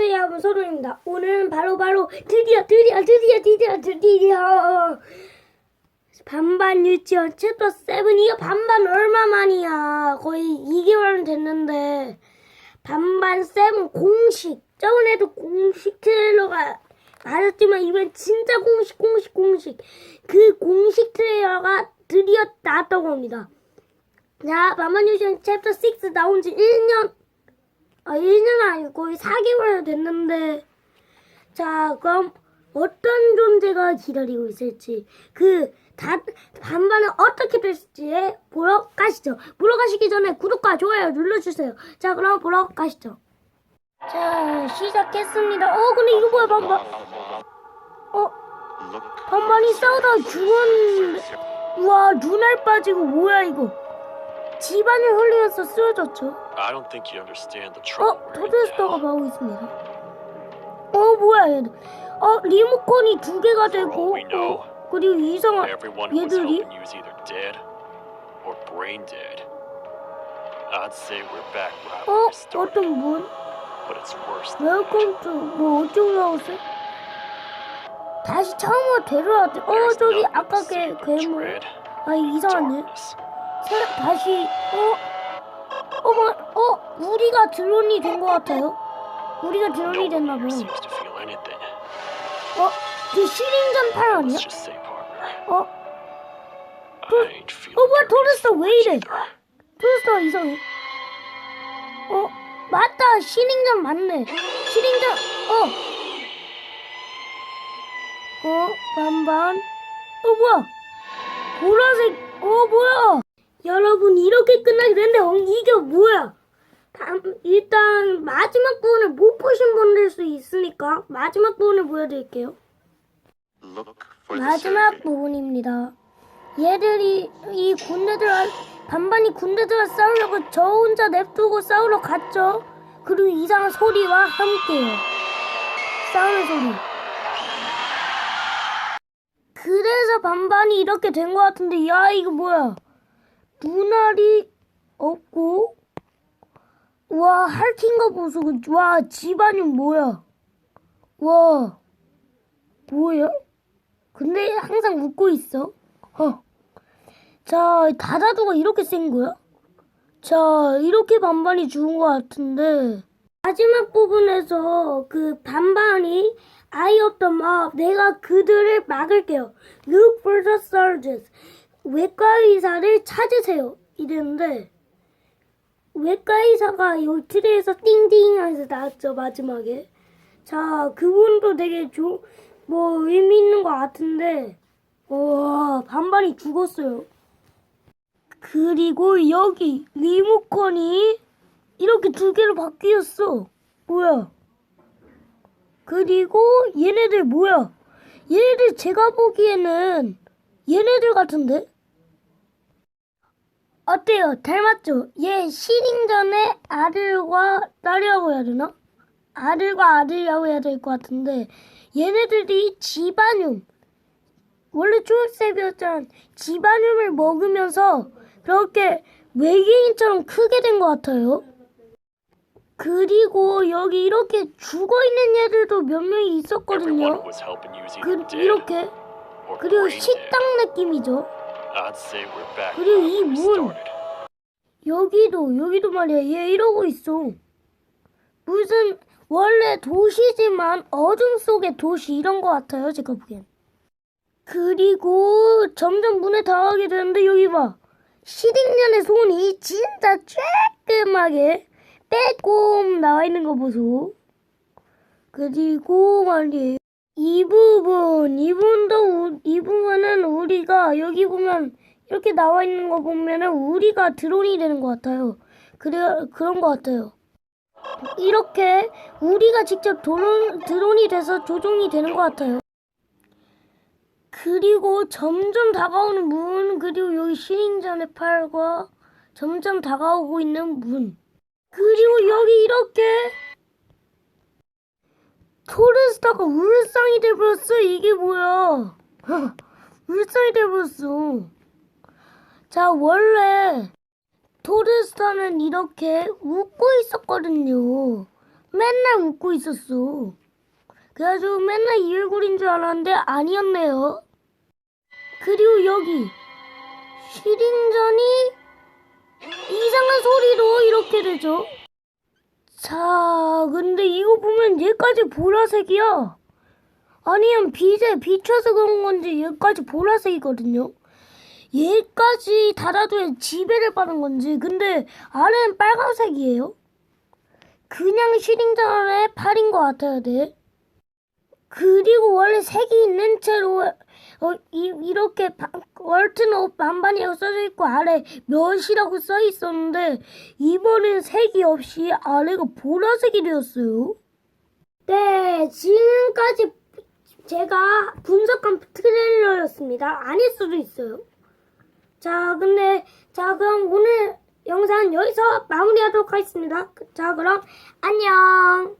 안녕하세요. 여러분 소름입니다. 오늘은 바로 바로 드디어 드디어 드디어 드디어 드디어. 반반 유치원 챕터 7 이거 반반 얼마 만이야? 거의 2개월 됐는데. 반반 7 공식. 저번에도 공식 트레일러가 나왔지만 이번 진짜 공식 공식 공식. 그 공식 트레일러가 드디어 나왔다고 합니다. 자 반반 유치원 챕터 6 나온 지 1년 아, 1년 아니고 거의 4개월 됐는데. 자, 그럼 어떤 존재가 기다리고 있을지, 그, 다, 반반은 어떻게 됐을지 보러 가시죠. 보러 가시기 전에 구독과 좋아요 눌러주세요. 자, 그럼 보러 가시죠. 자, 시작했습니다. 어, 근데 이거 뭐야, 반반. 어, 반반이 싸우다 죽었는데. 우와, 눈알 빠지고 뭐야, 이거. 집안을 흘리면서 쓰러졌죠. I don't think you understand the trouble. 어, 토드스터가. 나오고 있습니다. 어, 뭐야, 얘들. 어, 리모컨이 두 개가 되고, 어, 그리고 이상한 얘들이, helping you is either dead or brain dead. I'd say we're back right where 어, 어떤 분, 웰컴 투, 뭐, 어쩌고 나왔어요? 다시 처음으로 데려왔대. 어, 저기, 아까 걔 괴물. 아, 이상하네. 새, 다시, 어, 어머, 어, 우리가 드론이 된 것 같아요. 우리가 드론이 됐나 봐요. feel anything. 어, 그 실인전 팔 아니야? 어, feeling 어, 뭐야, 토드스터 왜 이래? 토스터가 이상해. 어, 맞다. 신인전 맞네. 신인전, 어. 어, 반반. 어, 뭐야. 보라색, 어, 뭐야. 여러분, 이렇게 끝나게 됐는데, 어, 이게 뭐야. 다- 일단, 마지막 부분을 못 보신 분들 수 있으니까, 마지막 부분을 보여드릴게요. 마지막. 부분입니다. 얘들이 이 군대들과 반반이 군대들과 싸우려고 저 혼자 냅두고 싸우러 갔죠. 그리고 이상한 소리와 함께요. 싸우는 소리. 그래서 반반이 이렇게 된 것 같은데 야 이거 뭐야? 눈알이 없고 와 핥힌 거 보소. 와 집안이 뭐야? 와 뭐야? 근데 항상 웃고 있어. 어. 자, 다다두가 이렇게 센 거야? 자, 이렇게 반반이 죽은 것 같은데. 마지막 부분에서 그 반반이 of the mob, 내가 그들을 막을게요. Look for the soldiers. 외과 의사를 찾으세요. 이랬는데, 외과 의사가 여기 트레에서 띵띵 하면서 나왔죠, 마지막에. 자, 그분도 되게 조, 뭐 의미 있는 것 같은데, 와, 반반이 죽었어요. 그리고 여기 리모컨이 이렇게 두 개로 바뀌었어. 뭐야? 그리고 얘네들 뭐야? 얘네들 제가 보기에는 얘네들 같은데? 어때요? 닮았죠? 얘 신인전의 아들과 딸이라고 해야 되나? 아들과 아들이라고 해야 될 것 같은데 얘네들이 지바늄 원래 초록색이었잖아 지바늄을 먹으면서 그렇게 외계인처럼 크게 된 것 같아요. 그리고 여기 이렇게 죽어 있는 애들도 몇 명이 있었거든요. 그 이렇게 그리고. 식당 느낌이죠. I'd say we're back 그리고 이 문. 여기도 여기도 말이야. 얘 이러고 있어. 무슨 원래 도시지만 어둠 속의 도시 이런 거 같아요 제가 보기엔. 그리고 점점 문에 다가게 되는데 여기 봐. 시딩년의 손이 진짜 쬐끔하게 빼꼼 나와 있는 거 보소. 그리고 말이에요. 이 부분 이 부분도 우- 이 우리가 여기 보면 이렇게 나와 있는 거 보면은 우리가 드론이 되는 것 같아요. 그래 그런 것 같아요. 이렇게 우리가 직접 드론 드론이 돼서 조종이 되는 것 같아요. 그리고 점점 다가오는 문 그리고 여기 신인전의 팔과 점점 다가오고 있는 문 그리고 여기 이렇게 토르스타가 울상이 돼버렸어 이게 뭐야 울상이 돼버렸어 자, 원래 토르스타는 이렇게 웃고 있었거든요. 맨날 웃고 있었어. 그래가지고 맨날 이 얼굴인 줄 알았는데 아니었네요. 그리고 여기 슈링전이 이상한 소리로 이렇게 되죠. 자, 근데 이거 보면 얘까지 보라색이야. 아니면 빛에 비춰서 그런 건지 얘까지 보라색이거든요. 얘까지 달아줘야 지배를 받은 건지 근데 아래는 빨간색이에요. 그냥 슈링전의 팔인 것 같아야 돼. 그리고 원래 색이 있는 채로 어, 이, 이렇게 바, 월트노 반반이라고 써져 있고 아래 몇이라고 써 있었는데 이번엔 색이 없이 아래가 보라색이 되었어요. 네, 지금까지 제가 분석한 트레일러였습니다. 아닐 수도 있어요. 자, 근데 자 그럼 오늘 영상 여기서 마무리하도록 하겠습니다. 자, 그럼 안녕.